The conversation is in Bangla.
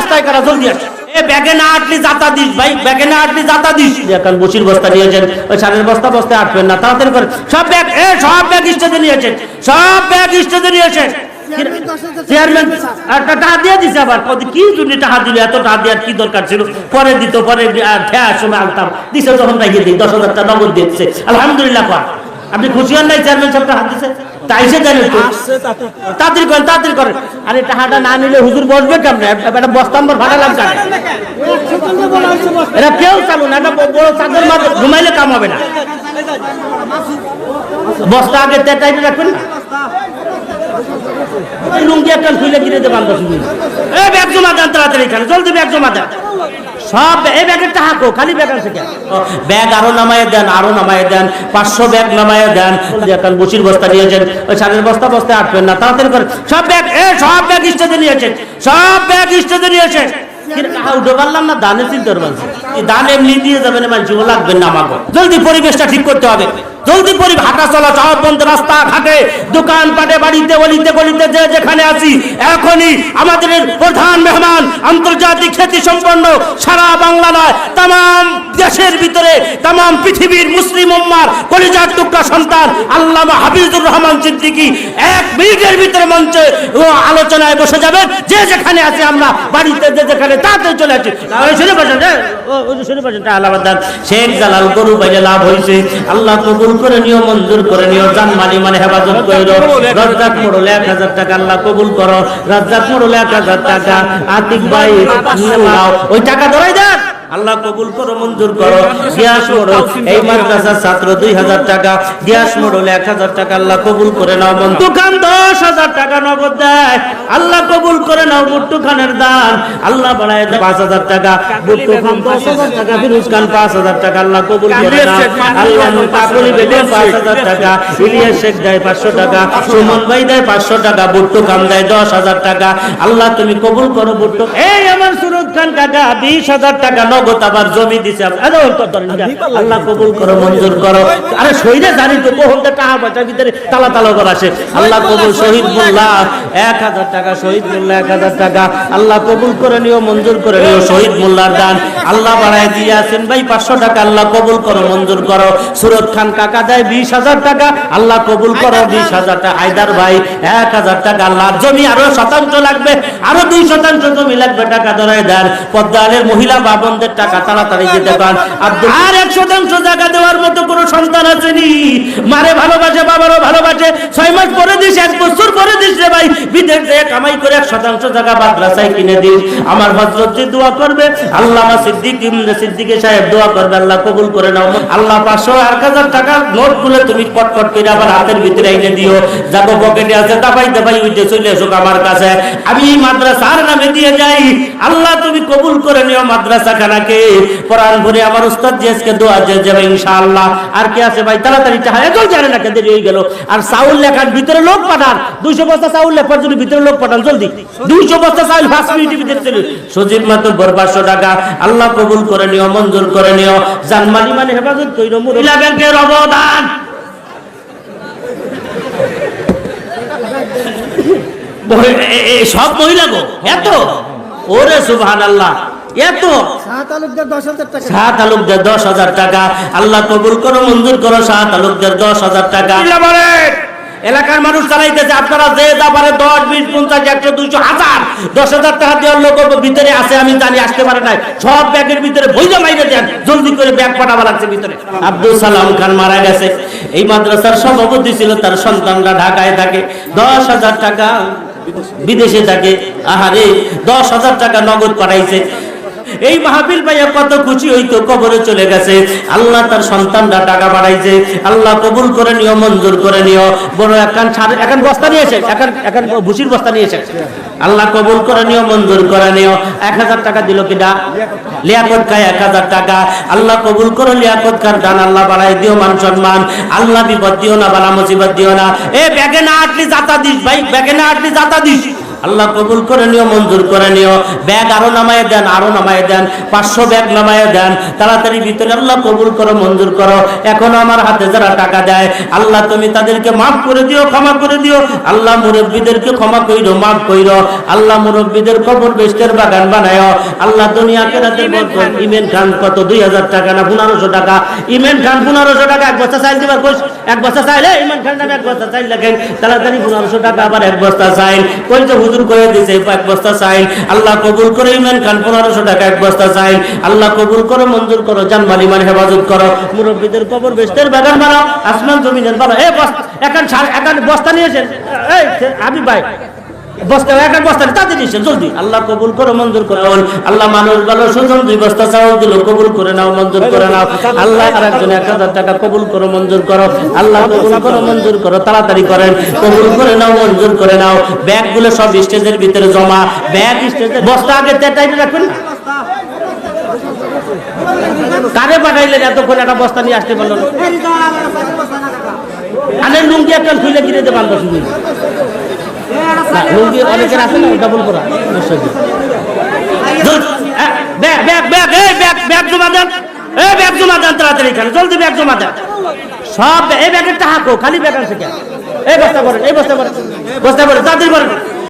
রাস্তায় কারা জলদি আসে এ ব্যাগে না আটলি জাতা দিস ভাই ব্যাগে না আটলি জাতা দিস। এখন বসির বস্তা নিয়েছেন ওই সারের বস্তা বস্তায় আটবেন না তাড়াতাড়ি করে সব ব্যাগ এ সব ব্যাগ স্টেজে নিয়েছেন সব ব্যাগ স্টেজে নিয়েছেন চেয়ারম্যান একটা টাকা দিয়ে দিছে আবার কি জন্য টাকা দিল এত টাকা দেওয়ার কি দরকার ছিল? পরে দিত পরে সময় আনতাম। দিছে যখন রাখিয়ে দিই দশ হাজার টাকা নগদ দিচ্ছে। আলহামদুলিল্লাহ আপনি খুশি হন নাই? চেয়ারম্যান সাহেবটা হাত দিছে। তাই সে জানেন তো তাড়াতাড়ি করেন তাড়াতাড়ি করেন। আরে টাকাটা না নিলে হুজুর বসবে কেমনে? একটা বস্তা আমার ভাড়া লাগবে এটা কেউ চালু না এটা বড় চাদর মার ঘুমাইলে কাম হবে না। বস্তা আগে তেটাইতে রাখবেন না? লুঙ্গি একটা খুলে কিনে মিনিট এই ব্যাগ জমা দেন তাড়াতাড়ি এখানে ব্যাগ জমা দেন। সব এই ব্যাগের টাকা কো, খালি ব্যাগ আছে ব্যাগ আরও নামায় দেন, আরও নামায় দেন, পাঁচশো ব্যাগ নামায় দেন। বসির বস্তা নিয়েছেন ওই সারের বস্তা বস্তায় আটবেন না, তাড়াতাড়ি করে। সব ব্যাগ, এ, সব ব্যাগ স্টেজে নিয়েছেন সব ব্যাগ স্টেজে নিয়েছেন উঠে পারলাম না, দানের চিন্তা দান এমনি দিয়ে যাবেন মানুষ লাগবেন না আমাকে। জলদি পরিবেশটা ঠিক করতে হবে। জলদি হাঁটা চলা বন্ধ রাস্তা ঘাটে দোকান পাটে বাড়িতে যে যেখানে আছি, এখনই আমাদের প্রধান মেহমান, আন্তর্জাতিক খ্যাতি সম্পন্ন সারা বাংলা নয় তাম দেশের ভিতরে তাম পৃথিবীর মুসলিম উম্মার কলিজার টুকরা সন্তান আল্লামা হাফিজুর রহমান সিদ্দিকী এক মিনিটের ভিতরে মঞ্চে ও আলোচনায় বসে যাবেন। যে যেখানে আছে আমরা বাড়িতে যে যেখানে তাড়াতাড়ি চলে ওই শুনে পাচ্ছেন ওই শুনে পাচ্ছেন আল্লাহ শেখ জালাল গরু পাইলে লাভ হয়েছে আল্লাহ কবুল করে নিও মঞ্জুর করে নিও জান মালি মানে হেফাজত করো রাজ্জাক মোড়ল এক হাজার টাকা আল্লাহ কবুল করো। রাজ্জাক মোড়ল এক হাজার টাকা। আতিক ভাই নাও। ওই টাকা ধরাই দেন। আল্লাহ কবুল করো, মঞ্জুর করো। গিয়াস মোড়ল, এই মাদ্রাসার ছাত্র দুই হাজার টাকা। গিয়াস মোড়ল এক হাজার টাকা আল্লাহ কবুল করে নাও মন দোকান দশ হাজার টাকা নগদ দেয়। কবুল করে নাও মুট্টু খানের দান। আল্লাহ বাড়ায় দেয় পাঁচ হাজার টাকা। মুট্টু খান দশ হাজার টাকা ফিরুজ খান পাঁচ হাজার টাকা। আল্লাহ কবুল করে নাও। আল্লাহ পাকুলি বেগম পাঁচ হাজার টাকা। ইলিয়াস শেখ দেয় পাঁচশো টাকা। সুমন ভাই দেয় পাঁচশো টাকা। বুট্টু খান দেয় দশ হাজার টাকা। আল্লাহ তুমি কবুল করো বুট্টু এই আমার সুরত খান কাকা বিশ হাজার টাকা নগদ আবার জমি দিছে। আল্লাহ কবুল করো মঞ্জুর করো। আরে শহীদে জানি তো কোহনটা টাকা পয়সার ভিতরে তালা তালা করা আছে আল্লাহ কবুল শহীদ মোল্লা। এক হাজার টাকা শহীদ মোল্লা এক হাজার টাকা। আল্লাহ কবুল করে নিও মঞ্জুর করে নিও শহীদ মোল্লার দান। আল্লাহ বাড়ায় দিয়ে আছেন ভাই পাঁচশো টাকা আল্লাহ কবুল করো মঞ্জুর করো। সুরত খান কাকা দেয় বিশ হাজার টাকা আল্লাহ কবুল করো বিশ হাজার টাকা। হায়দার ভাই এক হাজার টাকা আল্লাহ জমি আরও শতাংশ লাগবে আরও দুই শতাংশ জমি লাগবে টাকা ধরায় দেন। পদ্মালের মহিলা বাবনদের টাকা তাড়াতাড়ি দিতে পান। আর এক শতাংশ জায়গা দেওয়ার মতো কোনো সন্তান আসেনি। মারে ভালোবাসে বাবারও ভালোবাসে ছয় মাস পরে দিস, এক বছর পরে দিস রে ভাই। বিদেশ থেকে কামাই করে এক শতাংশ জায়গা মাদ্রাসায় কিনে দিস। আমার হজরত যে দোয়া করবে আল্লাহ সিদ্দিক সিদ্দিকে সাহেব দোয়া করবে, আল্লাহ কবুল করে নাও। আল্লাহ পাঁচশো এক হাজার টাকার নোটগুলো তুমি কটকট করে আবার হাতের ভিতরে এনে দিও। যাব পকেটে আছে, দাবাই দাবাই উঠে চলে এসো আমার কাছে। আমি এই মাদ্রাসার নামে দিয়ে যাই। আল্লাহ তুমি কবুল করে নিও মাদ্রাসা খানাকে কোরআন ভরে আমার উস্তাদ জিএসকে দোয়া যে যাবে ইনশাআল্লাহ। আর কি আছে ভাই? তাড়াতাড়ি চাহা এত জানে না কে দেরি হয়ে গেল। আর চাউল লেখার ভিতরে লোক পাঠান। দুইশো বস্তা চাউল লেখার জন্য ভিতরে লোক পাঠান জলদি। দুইশো বস্তা চাউল পাঁচ মিনিটের ভিতরে চলে সজীব মাত্র বর পাঁচশো টাকা। আল্লাহ কবুল করে নিও মঞ্জুর করে নিও। জানমানি মানে হেফাজত কইর মহিলা ব্যাংকের অবদান। সব মহিলা গো এত? ওরে সুবহান আল্লাহ এত? সাত তালুকদার দশ হাজার টাকা। আল্লাহ কবুল করো মঞ্জুর করো সাত তালুকদার দশ হাজার টাকা। এলাকার মানুষ চালাইতেছে আপনারা যে যা পারে দশ, বিশ, পঞ্চাশ, একশো, দুইশো, হাজার, দশ হাজার টাকা দেওয়ার লোক ভিতরে আছে, আমি জানি, আসতে পারে নাই। সব ব্যাগের ভিতরে বইলে মাইরে দেন, জলদি করে ব্যাগ পাঠাবার লাগছে ভিতরে। আব্দুল সালাম খান মারা গেছে। এই মাদ্রাসার সভাপতি ছিল, তার সন্তানরা ঢাকায় থাকে। দশ হাজার টাকা বিদেশে থাকে। আহারে, দশ হাজার টাকা নগদ পাঠাইছে। এই মাহফিল ভাইয়া কত খুশি হইতো, কবরে চলে গেছে। আল্লাহ তার সন্তানরা টাকা বাড়াইছে। আল্লাহ কবুল করে নিও, মঞ্জুর করে নিও। বড় এখন ছাড় এখন বস্তা নিয়েছে এখন এখন ভুসির বস্তা নিয়েছে আল্লাহ কবুল করে নিও, মঞ্জুর করে নিও। এক হাজার টাকা দিল কিনা লিয়াকত খায় এক হাজার টাকা। আল্লাহ কবুল করো, লিয়াকত কার দান আল্লাহ বাড়াই দিও, মান সম্মান। আল্লাহ বিপদ দিও না, বালা মুসিবত দিও না। এ, ব্যাগে না আটলি জাতা দিস ভাই, ব্যাগে না আটলি জাতা দিস। আল্লাহ কবুল করে নিও মঞ্জুর করে নিও। ব্যাগ আরও নামায় দেন আরও নামায় দেন পাঁচশো ব্যাগ নামায় দেন। তাড়াতাড়ি ভিতরে আল্লাহ কবুল করো মঞ্জুর করো। এখনও আমার হাতে যারা টাকা দেয় আল্লাহ তুমি তাদেরকে মাফ করে দিও ক্ষমা করে দিও। আল্লাহ মুরব্বীদেরকে ক্ষমা কইরো মাফ কইরো। আল্লাহ মুরব্বীদের কবর বেস্টের বাগান বানায়। আল্লাহ দুনিয়াকে রাতে বলছেন ইমেন খান কত? দুই হাজার টাকা না পনেরোশো টাকা? ইমেন খান পনেরোশো টাকা এক বস্তা চাইল দিবার কইস এক বস্তা চাইলে ইমেন খান নামে এক বস্তা চাইল লেখেন। তাড়াতাড়ি পনেরোশো টাকা আবার এক বস্তা চাইল। কই তো হুজুর করে দিছে এক বস্তা চাইল। আল্লাহ কবুল করে ইমান খান, পনেরোশো টাকা এক বস্তা চাইল। আল্লাহ কবুল করো, মঞ্জুর করো, জানমাল ইমান হেফাজত করো। মুরব্বীদের কবর বেস্তের বাগান বানাও, আসমান, জমিনের বানাও। এ বস্তা, এখন এখন বস্তা নিয়েছেন এই আমি ভাই বস্তা এক এক বস্তা তাতে দিয়েছেন জলদি। আল্লাহ কবুল করো, মঞ্জুর করে। আল্লাহ মানুষ ভালো সুজন দুই কবুল করে নাও, মঞ্জুর করে নাও। আল্লাহ আর কবুল করো, মঞ্জুর করো। আল্লাহ কবুল মঞ্জুর করো, তাড়াতাড়ি করেন। কবুল করে নাও, মঞ্জুর করে নাও। ব্যাগগুলো সব স্টেজের ভিতরে জমা। ব্যাগ স্টেজের বস্তা আগে টাইপে রাখবেন? কারে পাঠাইলেন এতক্ষণ একটা বস্তা নিয়ে আসতে পারল না? আনের লুঙ্গি একটা খুলে কিনে দেবান বসে না লুঙ্গি অনেকের আছে না ডাবল করা? নিশ্চয়ই। ব্যাগ ব্যাগ ব্যাগ এই ব্যাগ ব্যাগ জমা দেন। এই ব্যাগ জমা দেন তাড়াতাড়ি এখানে জলদি ব্যাগ জমা দেন। সব এই ব্যাগেরটা হাঁকো খালি ব্যাগ আছে কেন? এই বস্তা করেন এই বস্তা করেন বস্তা করেন তাড়াতাড়ি করেন।